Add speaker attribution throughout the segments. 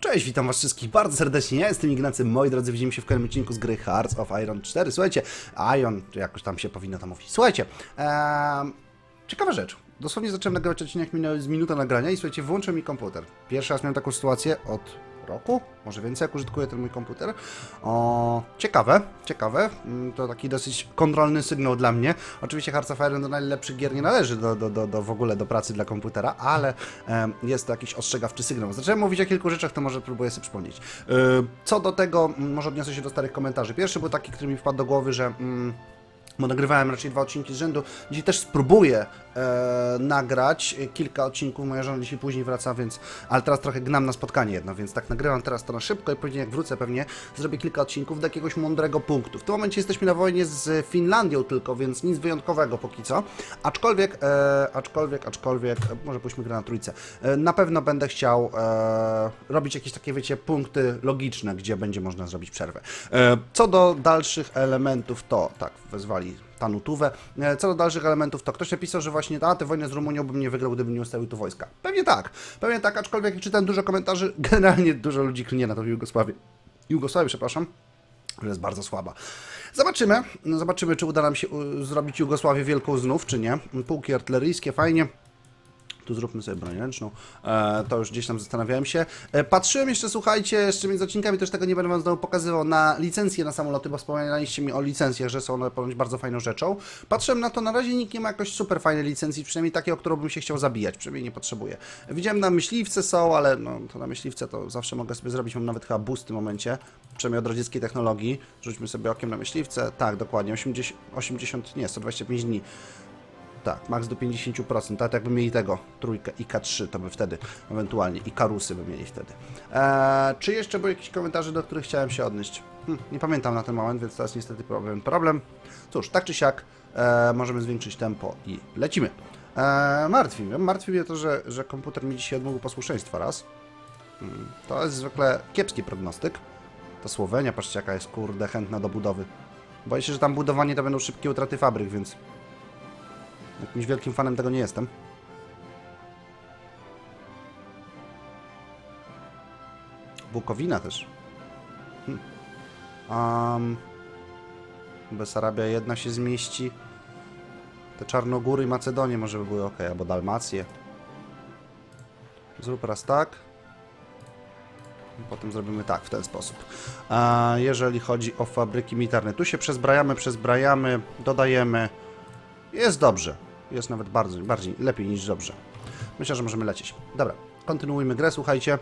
Speaker 1: Cześć, witam was wszystkich bardzo serdecznie, ja jestem Ignacy, moi drodzy, widzimy się w kolejnym odcinku z gry Hearts of Iron 4. Słuchajcie, czy jakoś tam się powinno to mówić. Słuchajcie, em, ciekawa rzecz. Dosłownie zacząłem nagrywać odcinek z minuta nagrania i słuchajcie, wyłączył mi komputer. Pierwszy raz miałem taką sytuację od roku, może więcej, jak użytkuję ten mój komputer. O, ciekawe, ciekawe. Mm, To taki dosyć kontrolny sygnał dla mnie. Oczywiście Hearts of Iron do najlepszych gier nie należy do, do, do, do w ogóle do pracy dla komputera, ale jest to jakiś ostrzegawczy sygnał. Zacząłem mówić o kilku rzeczach, to może próbuję sobie przypomnieć. Y, Co do tego, mm, może odniosę się do starych komentarzy. Pierwszy był taki, który mi wpadł do głowy, że... Mm, bo nagrywałem raczej dwa odcinki z rzędu. Dzisiaj też spróbuję e, nagrać kilka odcinków. Moja żona dzisiaj później wraca, więc. Ale teraz trochę gnam na spotkanie jedno, więc tak nagrywam teraz to na szybko i później jak wrócę pewnie zrobię kilka odcinków do jakiegoś mądrego punktu. W tym momencie jesteśmy na wojnie z Finlandią tylko, więc nic wyjątkowego póki co. Aczkolwiek, e, aczkolwiek, aczkolwiek, może pójdźmy grę na trójce. E, na pewno będę chciał e, robić jakieś takie, wiecie, punkty logiczne, gdzie będzie można zrobić przerwę. E, co do dalszych elementów, to tak, wezwali Tanutówę. E, Co do dalszych elementów, to ktoś napisał, że właśnie a, tę wojnę z Rumunią bym nie wygrał, gdybym nie ustawił tu wojska. Pewnie tak, pewnie tak, aczkolwiek jak czytam dużo komentarzy, generalnie dużo ludzi klnie na to Jugosławię. Jugosławię, przepraszam, że jest bardzo słaba. Zobaczymy, zobaczymy, czy uda nam się zrobić Jugosławię wielką znów, czy nie. Pułki artyleryjskie, fajnie. Tu zróbmy sobie broń ręczną. E, to już gdzieś tam zastanawiałem się. E, patrzyłem jeszcze, słuchajcie, jeszcze między odcinkami, też tego nie będę wam znowu pokazywał, na licencje na samoloty, bo wspomnieliście mi o licencjach, że są one ponoć bardzo fajną rzeczą. Patrzyłem na to, na razie nikt nie ma jakoś super fajnej licencji, przynajmniej takiej, o którą bym się chciał zabijać, przynajmniej nie potrzebuję. Widziałem na myśliwce są, ale no, to na myśliwce to zawsze mogę sobie zrobić, mam nawet chyba boost w tym momencie, przynajmniej od technologii. Rzućmy sobie okiem na myśliwce. Tak, dokładnie, 80, 80 nie, 125 dni. Tak, max do 50%. Tak jakby mieli tego, trójkę i K3, to by wtedy ewentualnie i karusy by mieli wtedy. Eee, czy jeszcze były jakieś komentarze, do których chciałem się odnieść? Hm, nie pamiętam na ten moment, więc teraz niestety problem. Problem. Cóż, tak czy siak, e, możemy zwiększyć tempo i lecimy. E, martwi mnie. Martwi mnie to, że, że komputer mi dzisiaj odmówił posłuszeństwa raz. Hmm, to jest zwykle kiepski prognostyk. To Słowenia, patrzcie jaka jest kurde chętna do budowy. Boję się, że tam budowanie to będą szybkie utraty fabryk, więc Jakimś wielkim fanem tego nie jestem. Bukowina też. Hm. Um, Besarabia jedna się zmieści. Te Czarnogóry i Macedonie może by były ok, albo Dalmacje. Zrób raz tak. Potem zrobimy tak, w ten sposób. A jeżeli chodzi o fabryki militarne, tu się przezbrajamy, przezbrajamy, dodajemy. Jest dobrze. Jest nawet bardzo, bardziej, lepiej niż dobrze. Myślę, że możemy lecieć. Dobra, kontynuujmy grę, słuchajcie.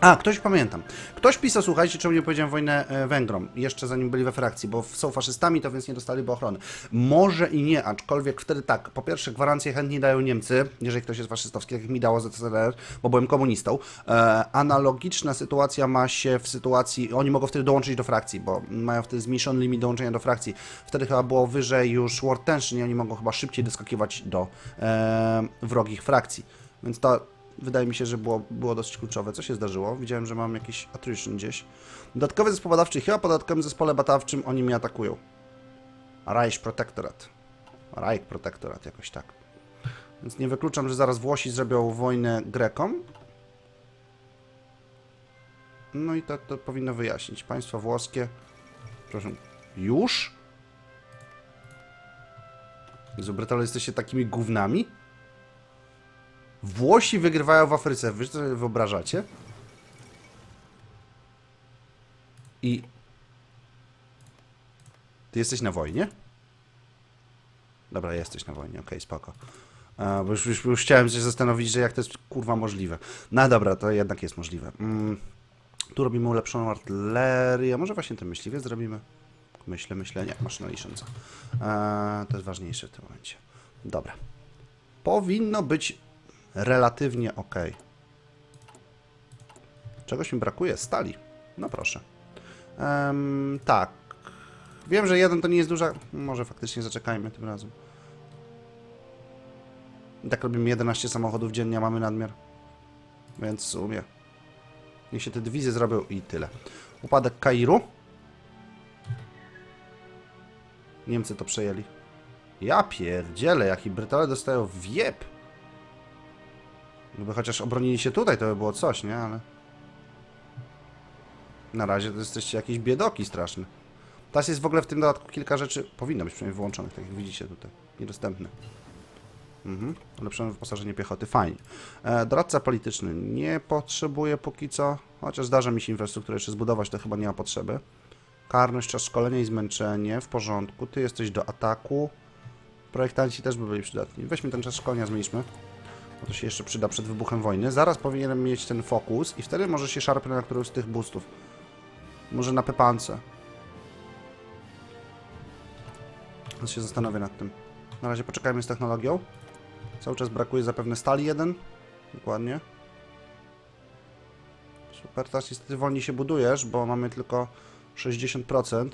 Speaker 1: A, ktoś pamiętam. Ktoś pisał, słuchajcie, czemu nie powiedziałem wojnę e, Węgrom, jeszcze zanim byli we frakcji, bo są faszystami, to więc nie dostaliby ochrony. Może i nie, aczkolwiek wtedy tak, po pierwsze gwarancje chętnie dają Niemcy, jeżeli ktoś jest faszystowski, jak mi dało ZSRR, bo byłem komunistą. E, analogiczna sytuacja ma się w sytuacji, oni mogą wtedy dołączyć do frakcji, bo mają wtedy zmniejszony limit dołączenia do frakcji. Wtedy chyba było wyżej już World Tension i oni mogą chyba szybciej doskakiwać do e, wrogich frakcji. Więc to wydaje mi się, że było, było dosyć kluczowe. Co się zdarzyło? Widziałem, że mam jakiś attrition gdzieś. Dodatkowy zespół badawczy, chyba po zespole badawczym oni mnie atakują. Reich Protectorate. Reich Protectorate, jakoś tak. Więc nie wykluczam, że zaraz Włosi zrobią wojnę Grekom. No i to, to powinno wyjaśnić. Państwo włoskie. Proszę. Już? Jezu, Brytole, jesteście takimi gównami? Włosi wygrywają w Afryce. Wy sobie wyobrażacie? I... Ty jesteś na wojnie? Dobra, jesteś na wojnie, okej, spoko. A, bo już, już, już chciałem się zastanowić, że jak to jest kurwa możliwe. No dobra, to jednak jest możliwe. Mm, tu robimy ulepszoną artylerię. Może właśnie ten myśliwiec zrobimy? Myślę, myślę, nie, maszyna licząca. Eee, to jest ważniejsze w tym momencie. Dobra. Powinno być relatywnie ok. Czegoś mi brakuje? Stali. No proszę. Em, tak. Wiem, że jeden to nie jest duża... Może faktycznie zaczekajmy tym razem. I tak robimy 11 samochodów dziennie, a mamy nadmiar. Więc w sumie... Niech się te dywizje zrobią i tyle. Upadek Kairu. Niemcy to przejęli. Ja pierdzielę, jaki Brytole dostają wiep. Gdyby chociaż obronili się tutaj, to by było coś, nie? Ale... Na razie to jesteście jakieś biedoki straszne. Teraz jest w ogóle w tym dodatku kilka rzeczy, powinno być przynajmniej wyłączonych, tak jak widzicie tutaj, niedostępne. Mhm. Ulepszone wyposażenie piechoty, fajnie. E, doradca polityczny nie potrzebuje póki co, chociaż zdarza mi się infrastrukturę jeszcze zbudować, to chyba nie ma potrzeby. Karność, czas szkolenia i zmęczenie, w porządku. Ty jesteś do ataku. Projektanci też by byli przydatni. Weźmy ten czas szkolenia, zmniejszmy. Bo to się jeszcze przyda przed wybuchem wojny. Zaraz powinienem mieć ten fokus i wtedy może się szarpnę na którąś z tych boostów. Może na pepance. Teraz się zastanowię nad tym. Na razie poczekajmy z technologią. Cały czas brakuje zapewne stali jeden. Dokładnie. Super, teraz niestety wolniej się budujesz, bo mamy tylko 60%.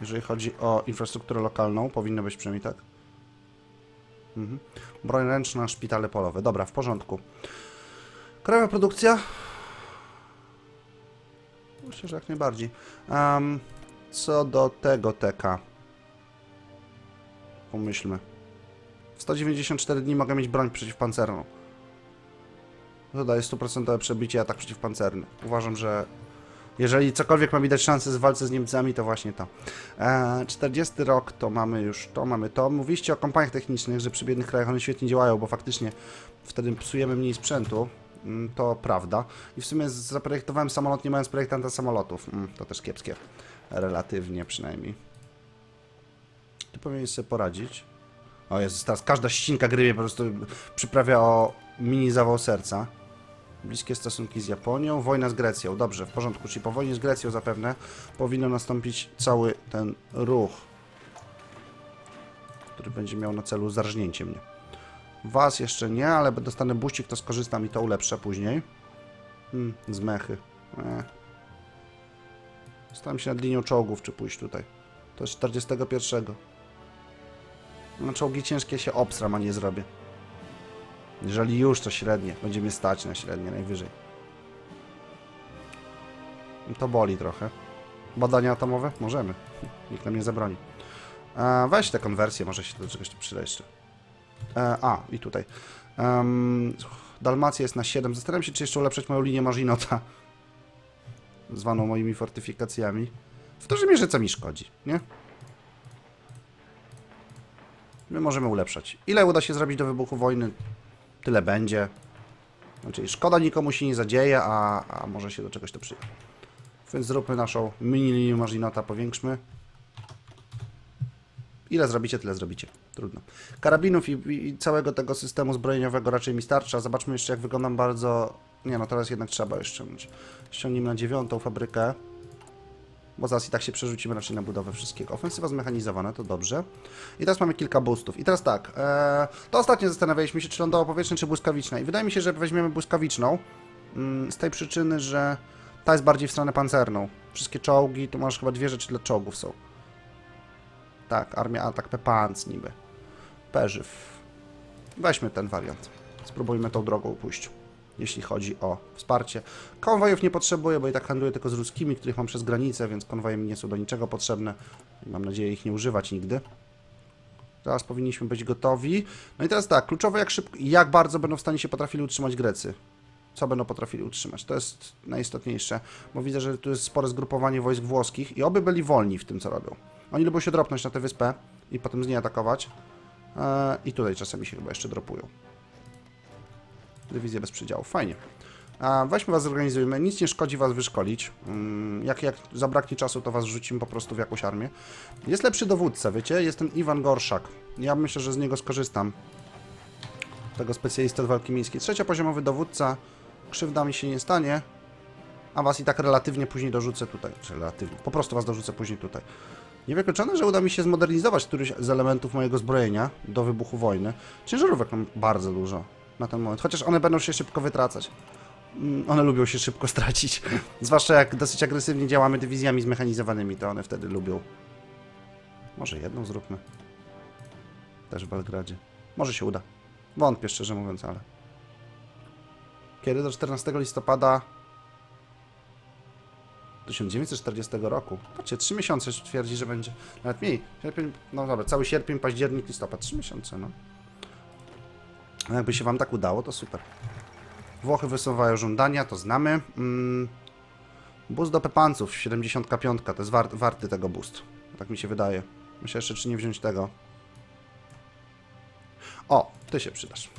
Speaker 1: Jeżeli chodzi o infrastrukturę lokalną, powinno być przynajmniej tak. Mhm. Broń ręczna, szpitale polowe. Dobra, w porządku. Krajowa produkcja? Myślę, że jak najbardziej. Em, co do tego TK. Pomyślmy. W 194 dni mogę mieć broń przeciwpancerną. To daje 100% przebicie atak przeciwpancerny. Uważam, że jeżeli cokolwiek ma mi dać szansę z walce z Niemcami, to właśnie to. E, 40 rok to mamy już to, mamy to. Mówiliście o kompaniach technicznych, że przy biednych krajach one świetnie działają, bo faktycznie wtedy psujemy mniej sprzętu. Mm, To prawda. I w sumie zaprojektowałem samolot nie mając projektanta samolotów. Mm, To też kiepskie. Relatywnie przynajmniej. Ty powinieneś sobie poradzić. O Jezus, teraz każda ścinka gry mnie po prostu przyprawia o mini zawał serca. Bliskie stosunki z Japonią, wojna z Grecją. Dobrze, w porządku. Czyli po wojnie z Grecją zapewne powinno nastąpić cały ten ruch, który będzie miał na celu zarżnięcie mnie. Was jeszcze nie, ale dostanę buścik, to skorzystam i to ulepszę później. Hmm, z mechy. E. Zastanawiam się nad linią czołgów, czy pójść tutaj. To jest 41. No czołgi ciężkie się obsram, a nie zrobię. Jeżeli już, to średnie. Będzie mnie stać na średnie, najwyżej. To boli trochę. Badania atomowe? Możemy. Nikt nam nie zabroni. E, weź tę konwersję, może się do czegoś przyda jeszcze. E, a, i tutaj. Dalmacja jest na 7. Zastanawiam się, czy jeszcze ulepszyć moją linię Marzinota. Zwaną moimi fortyfikacjami. W dużej mierze co mi szkodzi, nie? My możemy ulepszać. Ile uda się zrobić do wybuchu wojny, tyle będzie. Znaczy, szkoda nikomu się nie zadzieje, a, a może się do czegoś to przyda. Więc zróbmy naszą mini linię Marzinota, powiększmy. Ile zrobicie, tyle zrobicie. Trudno. Karabinów i, i całego tego systemu zbrojeniowego raczej mi starcza. Zobaczmy jeszcze, jak wyglądam bardzo... Nie no, teraz jednak trzeba już ściągnąć. Ściągnijmy na dziewiątą fabrykę. Bo zaraz i tak się przerzucimy raczej na budowę wszystkiego. Ofensywa zmechanizowana, to dobrze. I teraz mamy kilka boostów. I teraz tak, e, to ostatnio zastanawialiśmy się, czy lądowo-powietrzna, czy błyskawiczna. I wydaje mi się, że weźmiemy błyskawiczną. Mm, z tej przyczyny, że ta jest bardziej w stronę pancerną. Wszystkie czołgi, tu masz chyba dwie rzeczy dla czołgów są. Tak, armia atak Pepanc niby. Perzyw. Weźmy ten wariant. Spróbujmy tą drogą pójść, jeśli chodzi o wsparcie. Konwojów nie potrzebuję, bo i tak handluję tylko z ruskimi, których mam przez granicę, więc konwoje mi nie są do niczego potrzebne. Mam nadzieję ich nie używać nigdy. Teraz powinniśmy być gotowi. No i teraz tak, kluczowe jak szybko, jak bardzo będą w stanie się potrafili utrzymać Grecy. Co będą potrafili utrzymać? To jest najistotniejsze, bo widzę, że tu jest spore zgrupowanie wojsk włoskich i oby byli wolni w tym, co robią. Oni lubią się dropnąć na tę wyspę i potem z niej atakować. Eee, I tutaj czasami się chyba jeszcze dropują. Dywizja bez przedziału. Fajnie. A weźmy was, zorganizujmy. Nic nie szkodzi was wyszkolić. Mm, Jak, jak zabraknie czasu, to was rzucimy po prostu w jakąś armię. Jest lepszy dowódca, wiecie? Jest ten Iwan Gorszak. Ja myślę, że z niego skorzystam. Tego specjalista od walki miejskiej. Trzeciopoziomowy dowódca. Krzywda mi się nie stanie. A was i tak relatywnie później dorzucę tutaj. Czy relatywnie. Po prostu was dorzucę później tutaj. Niewykluczone, że uda mi się zmodernizować któryś z elementów mojego zbrojenia do wybuchu wojny. Ciężarówek mam bardzo dużo na ten moment, chociaż one będą się szybko wytracać. Mm, One lubią się szybko stracić. Zwłaszcza jak dosyć agresywnie działamy dywizjami zmechanizowanymi, to one wtedy lubią. Może jedną zróbmy. Też w Belgradzie. Może się uda. Wątpię szczerze mówiąc, ale. Kiedy do 14 listopada 1940 roku. Patrzcie, 3 miesiące twierdzi, że będzie. Nawet mniej. Sierpień, no dobra, cały sierpień, październik, listopad. 3 miesiące, no. A jakby się wam tak udało, to super. Włochy wysuwają żądania, to znamy. Mm. Boost do pepanców, 75, to jest wart, warty tego boost. Tak mi się wydaje. Myślę jeszcze, czy nie wziąć tego. O, ty się przydasz.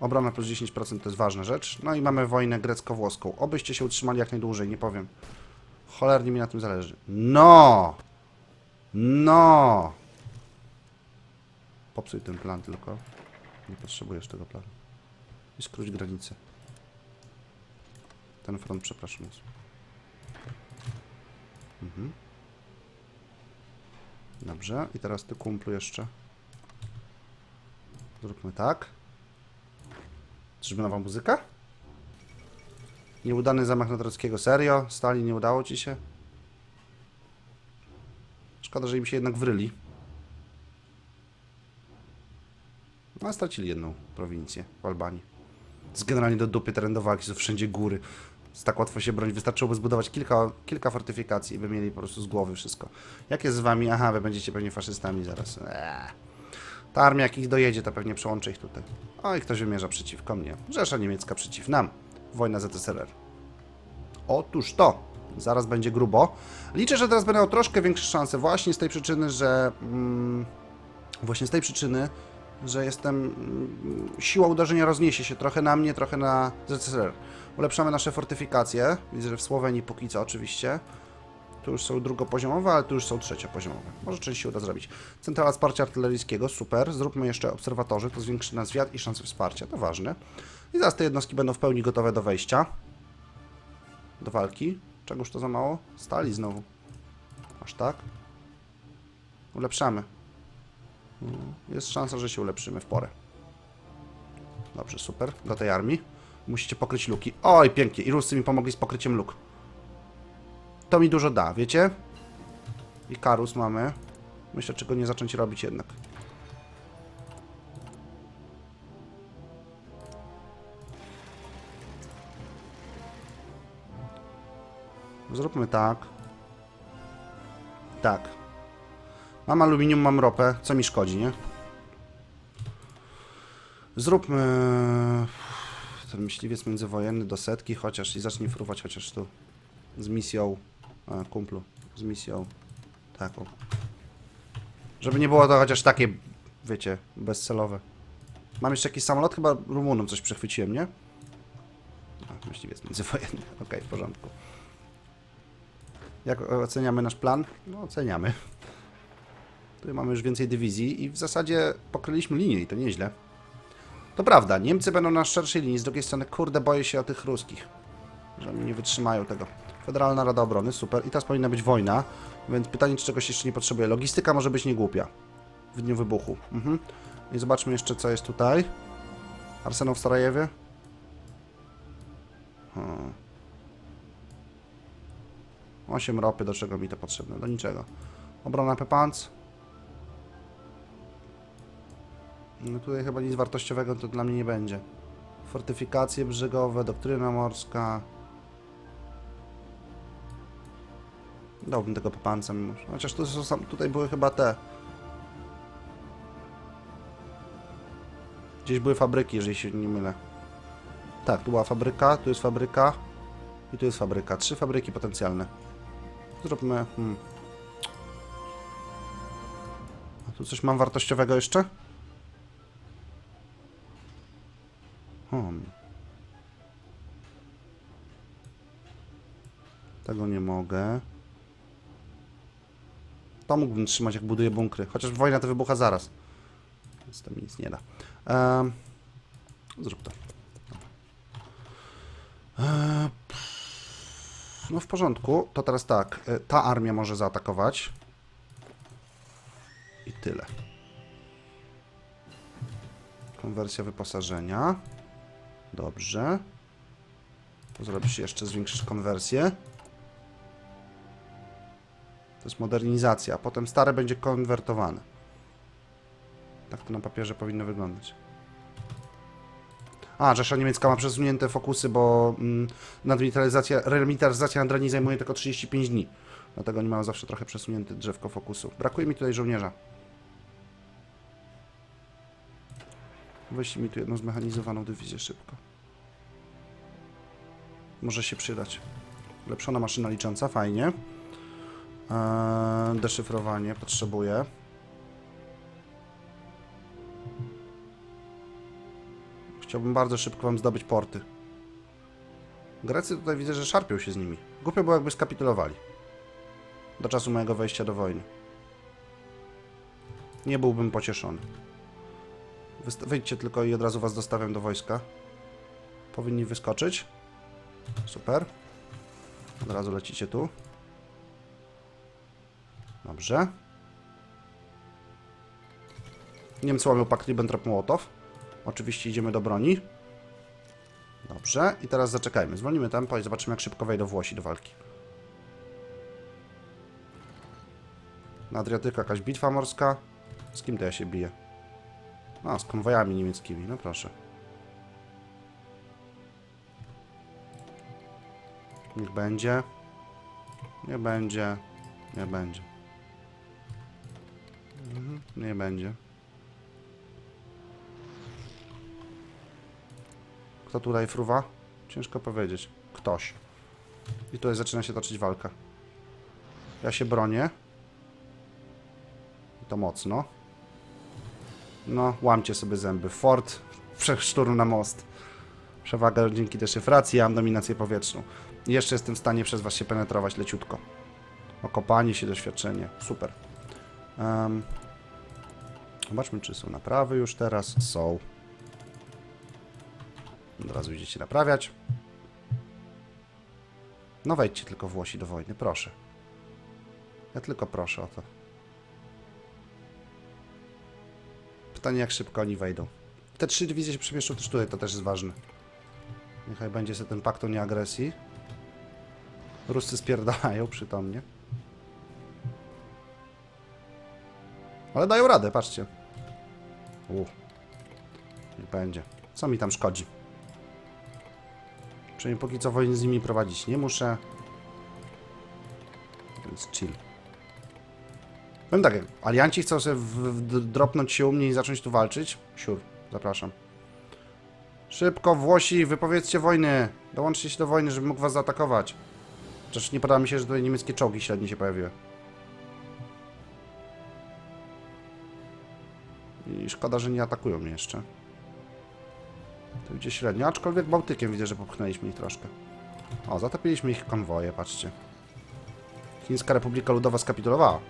Speaker 1: Obrona plus 10% to jest ważna rzecz. No i mamy wojnę grecko-włoską. Obyście się utrzymali jak najdłużej, nie powiem. Cholernie mi na tym zależy. No! No! Popsuj ten plan tylko. Nie potrzebujesz tego planu. I skróć granicę. Ten front, przepraszam. jest. Mhm. Dobrze, i teraz ty kumplu jeszcze. Zróbmy tak. Czyżby nowa muzyka? Nieudany zamach na Trockiego. Serio? Stali, nie udało ci się? Szkoda, że im się jednak wryli. No, stracili jedną prowincję w Albanii. Z generalnie do dupy teren do walki, są wszędzie góry. Z tak łatwo się bronić. Wystarczyłoby zbudować kilka, kilka fortyfikacji i by mieli po prostu z głowy wszystko. Jak jest z wami? Aha, wy będziecie pewnie faszystami zaraz. Eee. Ta armia, jak ich dojedzie, to pewnie przełączy ich tutaj. O, i ktoś wymierza przeciwko mnie. Rzesza niemiecka przeciw nam. Wojna ZSRR. Otóż to. Zaraz będzie grubo. Liczę, że teraz będę miał troszkę większe szanse właśnie z tej przyczyny, że... Mm, właśnie z tej przyczyny, że jestem... Mm, siła uderzenia rozniesie się trochę na mnie, trochę na ZSRR. Ulepszamy nasze fortyfikacje. Widzę, że w Słowenii póki co oczywiście. Tu już są drugopoziomowe, ale tu już są trzeciopoziomowe. Może część się uda zrobić. Centrala wsparcia artyleryjskiego, super. Zróbmy jeszcze obserwatorzy, to zwiększy nas zwiat i szanse wsparcia, to ważne. I zaraz te jednostki będą w pełni gotowe do wejścia. Do walki. Czegoż to za mało? Stali znowu. Aż tak? Ulepszamy. Mm, Jest szansa, że się ulepszymy w porę. Dobrze, super. Do tej armii. Musicie pokryć luki. Oj, pięknie. I Ruscy mi pomogli z pokryciem luk. To mi dużo da, wiecie? I Karus mamy. Myślę, czego nie zacząć robić jednak. Zróbmy tak. Tak. Mam aluminium, mam ropę. Co mi szkodzi, nie? Zróbmy ten myśliwiec międzywojenny do setki, chociaż i zacznij fruwać chociaż tu z misją a, kumplu, z misją taką. Żeby nie było to chociaż takie, wiecie, bezcelowe. Mam jeszcze jakiś samolot? Chyba Rumunom coś przechwyciłem, nie? A, myśliwiec międzywojenny. Okej, w porządku. Jak oceniamy nasz plan? No, oceniamy. Tutaj mamy już więcej dywizji i w zasadzie pokryliśmy linię i to nieźle. To prawda, Niemcy będą na szerszej linii, z drugiej strony, kurde, boję się o tych ruskich. Że oni nie wytrzymają tego. Federalna Rada Obrony, super. I teraz powinna być wojna, więc pytanie, czy czegoś jeszcze nie potrzebuje. Logistyka może być niegłupia. W dniu wybuchu. Mhm. I zobaczmy jeszcze, co jest tutaj. Arsenał w Sarajewie. Hmm. 8 ropy, do czego mi to potrzebne? Do niczego. Obrona Pepanc. No tutaj chyba nic wartościowego to dla mnie nie będzie. Fortyfikacje brzegowe, doktryna morska. Dałbym tego Pepanca mimo Chociaż tu są, tutaj były chyba te. Gdzieś były fabryki, jeżeli się nie mylę. Tak, tu była fabryka, tu jest fabryka i tu jest fabryka. Trzy fabryki potencjalne. Zróbmy... Hmm. A tu coś mam wartościowego jeszcze? Tego nie mogę. To mógłbym trzymać, jak buduję bunkry. Chociaż wojna to wybucha zaraz. Więc to mi nic nie da. Ehm, zrób to. Eee, no w porządku. To teraz tak. e, Ta armia może zaatakować. I tyle. Konwersja wyposażenia. Dobrze. Zrobisz jeszcze, zwiększysz konwersję. Jest modernizacja, a potem stare będzie konwertowane. Tak to na papierze powinno wyglądać. A, Rzesza Niemiecka ma przesunięte fokusy, bo mm, nadmilitaryzacja, remilitaryzacja zajmuje tylko 35 dni. Dlatego oni mają zawsze trochę przesunięte drzewko fokusu. Brakuje mi tutaj żołnierza. Weźcie mi tu jedną zmechanizowaną dywizję szybko. Może się przydać. Ulepszona maszyna licząca, fajnie. Eee, deszyfrowanie potrzebuję. Chciałbym bardzo szybko wam zdobyć porty. Grecy tutaj widzę, że szarpią się z nimi. Głupio było jakby skapitulowali. Do czasu mojego wejścia do wojny. Nie byłbym pocieszony. Wysta- wyjdźcie tylko i od razu was dostawiam do wojska. Powinni wyskoczyć. Super. Od razu lecicie tu. Dobrze. Niemcy łamią pakt Ribbentrop-Mołotow. Oczywiście idziemy do broni. Dobrze. I teraz zaczekajmy. Zwolnimy tempo i zobaczymy, jak szybko wejdą Włosi do walki. Na Adriatyku jakaś bitwa morska. Z kim to ja się biję? A, z konwojami niemieckimi. No proszę. Niech będzie. Nie będzie. Nie będzie. Nie będzie. Kto tutaj fruwa? Ciężko powiedzieć. Ktoś. I tutaj zaczyna się toczyć walka. Ja się bronię. I to mocno. No, łamcie sobie zęby. Fort, szturm na most. Przewaga dzięki deszyfracji, ja mam dominację powietrzną. Jeszcze jestem w stanie przez was się penetrować leciutko. Okopanie się, doświadczenie. Super. Em, zobaczmy, czy są naprawy już teraz. Są. Od razu idziecie naprawiać. No wejdźcie tylko Włosi do wojny, proszę. Ja tylko proszę o to. Pytanie, jak szybko oni wejdą. Te trzy dywizje się przemieszczą też tutaj, to też jest ważne. Niechaj będzie sobie ten pakt o nieagresji. Ruscy spierdalają przytomnie. Ale dają radę, patrzcie. U. Niech będzie. Co mi tam szkodzi? Przynajmniej póki co wojny z nimi prowadzić nie muszę. Więc chill. Powiem tak, alianci chcą sobie w, w, dropnąć się u mnie i zacząć tu walczyć. Siur, zapraszam. Szybko, Włosi, wypowiedzcie wojny. Dołączcie się do wojny, żeby mógł was zaatakować. Chociaż nie podoba mi się, że tutaj niemieckie czołgi średnie się pojawiły. I szkoda, że nie atakują mnie jeszcze. To idzie średnio, aczkolwiek Bałtykiem widzę, że popchnęliśmy ich troszkę. O, zatopiliśmy ich konwoje, patrzcie. Chińska Republika Ludowa skapitulowała.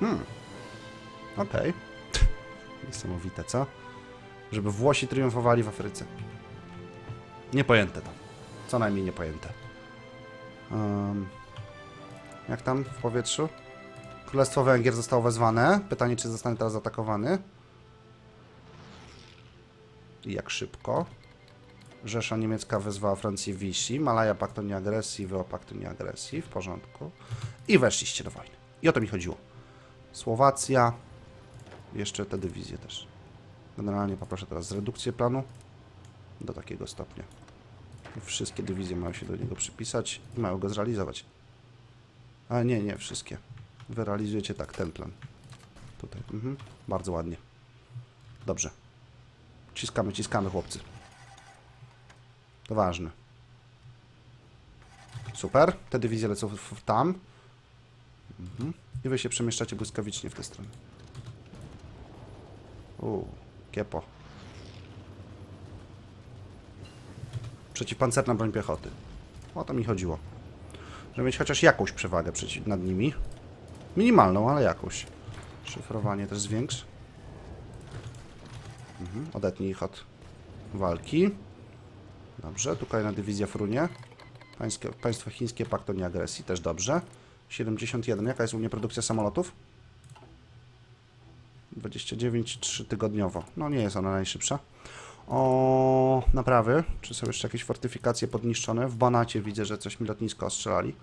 Speaker 1: Hmm. Okej. Niesamowite, co? Żeby Włosi triumfowali w Afryce. Niepojęte to. Co najmniej niepojęte. Um, jak tam w powietrzu? Królestwo Węgier zostało wezwane. Pytanie, czy zostanie teraz zaatakowany. I jak szybko? Rzesza niemiecka wezwała Francję Vichy. Malaja pakt o nieagresji, wy o pakt o nieagresji. W porządku. I weszliście do wojny. I o to mi chodziło. Słowacja. Jeszcze te dywizje też. Generalnie poproszę teraz zredukcję planu do takiego stopnia. Wszystkie dywizje mają się do niego przypisać i mają go zrealizować. A nie, nie, wszystkie. Wy realizujecie tak ten plan. Tutaj. Mhm. Bardzo ładnie. Dobrze. Ciskamy, ciskamy, chłopcy. To ważne. Super. Te dywizje lecą w tam. Mhm. I wy się przemieszczacie błyskawicznie w tę stronę. Uuu, kiepo. Przeciwpancerna broń piechoty. O to mi chodziło. Żeby mieć chociaż jakąś przewagę przeciw, nad nimi. Minimalną, ale jakąś. Szyfrowanie też zwiększ. Mhm, odetnij ich od walki. Dobrze, tu kolejna dywizja frunie. Pańskie, państwo chińskie pakt o nieagresji, też dobrze. 71. Jaka jest u mnie produkcja samolotów? 29, 3 tygodniowo. No nie jest ona najszybsza. O naprawy. Czy są jeszcze jakieś fortyfikacje podniszczone? W Banacie widzę, że coś mi lotnisko ostrzelali.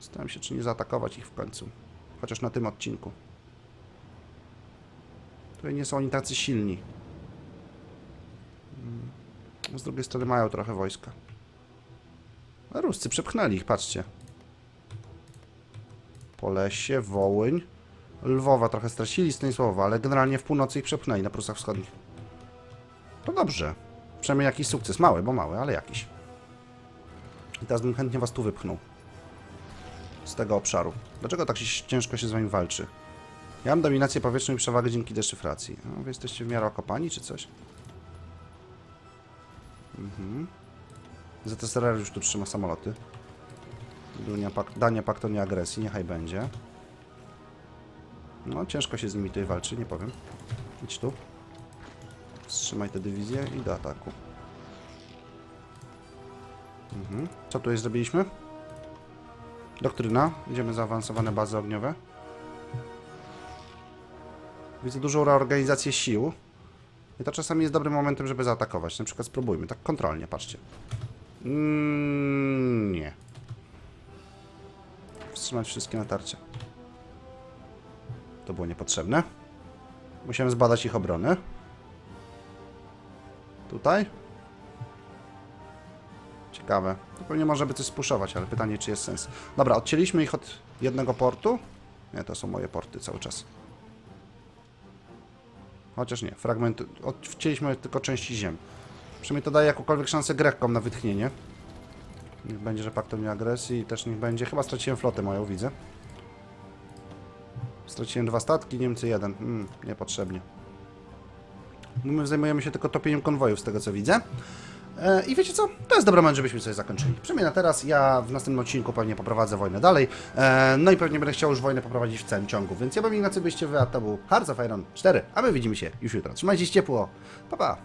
Speaker 1: Zastanawiam się, czy nie zaatakować ich w końcu. Chociaż na tym odcinku. Tutaj nie są oni tacy silni. Mm. Z drugiej strony mają trochę wojska. A Ruscy przepchnęli ich, patrzcie. Polesie, Wołyń. Lwowa trochę stracili, Stanisławowa, ale generalnie w północy ich przepchnęli na Prusach Wschodnich. To dobrze. Przynajmniej jakiś sukces. Mały, bo mały, ale jakiś. I teraz bym chętnie was tu wypchnął. Z tego obszaru. Dlaczego tak się, ciężko się z wami walczy? Ja mam dominację powietrzną i przewagę dzięki deszyfracji. No, wy jesteście w miarę okopani, czy coś? Mhm. ZSRR już tu trzyma samoloty. Dunia pak Dania paktu nie agresji, niechaj będzie. No, ciężko się z nimi tutaj walczy, nie powiem. Idź tu. Wstrzymaj tę dywizję i do ataku. Mhm. Co tutaj zrobiliśmy? Doktryna. Idziemy zaawansowane bazy ogniowe. Widzę dużą reorganizację sił. I to czasami jest dobrym momentem, żeby zaatakować. Na przykład spróbujmy, tak kontrolnie, patrzcie. Mm, nie. Wstrzymać wszystkie natarcia. To było niepotrzebne. Musiałem zbadać ich obronę. Tutaj. Ciekawe. Pewnie można by coś spuszować, ale pytanie, czy jest sens. Dobra, odcięliśmy ich od jednego portu. Nie, to są moje porty cały czas. Chociaż nie, fragment. Odcięliśmy tylko części ziem. Przynajmniej to daje jakąkolwiek szansę Grekom na wytchnienie. Niech będzie, że paktem nie agresji i też niech będzie. Chyba straciłem flotę moją, widzę. Straciłem dwa statki, Niemcy jeden. Mm, niepotrzebnie. My zajmujemy się tylko topieniem konwojów, z tego co widzę. E, I wiecie co? To jest dobry moment, żebyśmy coś zakończyli. Przynajmniej na teraz. Ja w następnym odcinku pewnie poprowadzę wojnę dalej. E, No i pewnie będę chciał już wojnę poprowadzić w całym ciągu. Więc ja bym Ignacy byście wy, a to był Hearts of Iron 4. A my widzimy się już jutro. Trzymajcie się ciepło. Pa, pa.